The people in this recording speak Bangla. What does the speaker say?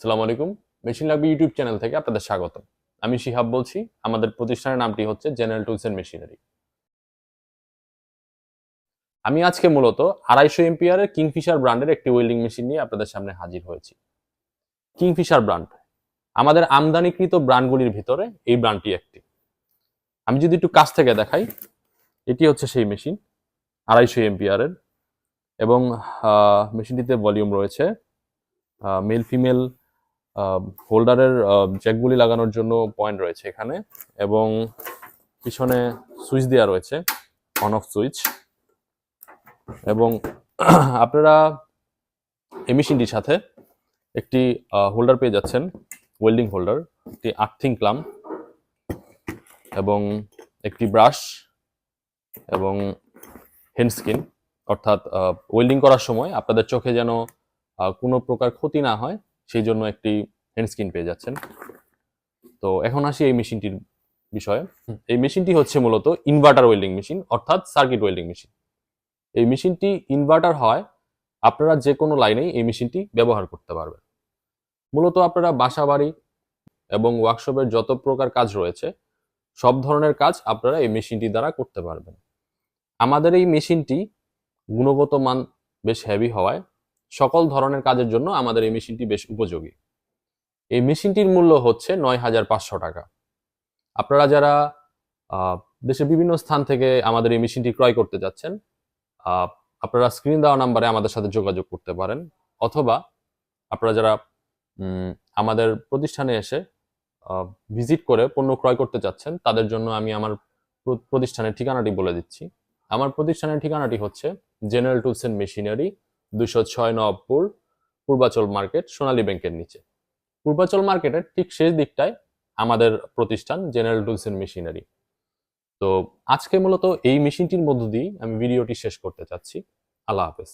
সালাম আলাইকুম। মেশিন লাগবে ইউটিউব চ্যানেল থেকে আপনাদের স্বাগত আমি শিহাব বলছি। আমাদের প্রতিষ্ঠানের নামটি হচ্ছে জেনারেল টুলস এন্ড মেশিনারি আমি আজকে মূলত আড়াইশো এমপিআরের কিংফিশার ব্র্যান্ডের একটি ওয়েল্ডিং মেশিন নিয়ে আপনাদের সামনে হাজির হয়েছি। কিংফিশার ব্র্যান্ড আমাদের আমদানিকৃত ব্র্যান্ডগুলির ভিতরে এই ব্র্যান্ডটি একটি। আমি যদি একটু কাছ থেকে দেখাই, এটি হচ্ছে সেই মেশিন আড়াইশো এমপিআরের এবং মেশিনটিতে ভলিউম রয়েছে মেল ফিমেল হোল্ডারের জ্যাকগুলি লাগানোর জন্য পয়েন্ট রয়েছে এখানে এবং পিছনে সুইচ দেওয়া রয়েছে অন অফ সুইচ। এবং আপনারা এই মেশিনটির সাথে একটি হোল্ডার পেয়ে যাচ্ছেন ওয়েল্ডিং হোল্ডার একটি আর্থিং ক্লাম এবং একটি ব্রাশ এবং হ্যান্ডস্কিন অর্থাৎ ওয়েল্ডিং করার সময় আপনাদের চোখে যেন কোনো প্রকার ক্ষতি না হয় সেই জন্য একটি হ্যান্ডস্কিন পেয়ে যাচ্ছেন। তো এখন আসি এই মেশিনটির বিষয়ে। এই মেশিনটি হচ্ছে মূলত ইনভার্টার ওয়েল্ডিং মেশিন অর্থাৎ সার্কিট ওয়েল্ডিং মেশিন এই মেশিনটি ইনভার্টার হয় আপনারা যে কোনো লাইনেই এই মেশিনটি ব্যবহার করতে পারবেন। মূলত আপনারা বাসা বাড়ি এবং ওয়ার্কশপের যত প্রকার কাজ রয়েছে সব ধরনের কাজ আপনারা এই মেশিনটি দ্বারা করতে পারবেন। আমাদের এই মেশিনটি গুণগত মান বেশ হেভি হওয়ায় সকল ধরনের কাজের জন্য আমাদের এই মেশিনটি বেশ উপযোগী। এই মেশিনটির মূল্য হচ্ছে নয় হাজার পাঁচশো টাকা। আপনারা যারা দেশের বিভিন্ন স্থান থেকে আমাদের এই মেশিনটি ক্রয় করতে যাচ্ছেন আপনারা স্ক্রিন দেওয়া নাম্বারে আমাদের সাথে যোগাযোগ করতে পারেন, অথবা আপনারা যারা আমাদের প্রতিষ্ঠানে এসে ভিজিট করে পণ্য ক্রয় করতে চাচ্ছেন তাদের জন্য আমি আমার প্রতিষ্ঠানের ঠিকানাটি বলে দিচ্ছি। আমার প্রতিষ্ঠানের ঠিকানাটি হচ্ছে জেনারেল টুলস এন্ড মেশিনারি দুশো ছয় নবপুর পূর্বাচল মার্কেট সোনালী ব্যাংকের নিচে। পূর্বাচল মার্কেটের ঠিক শেষ দিকটায় আমাদের প্রতিষ্ঠান জেনারেল টুলস এন্ড মেশিনারি। তো আজকে মূলত এই মেশিনটির মধ্য দিয়েই আমি ভিডিওটি শেষ করতে চাচ্ছি। আল্লাহ হাফেজ।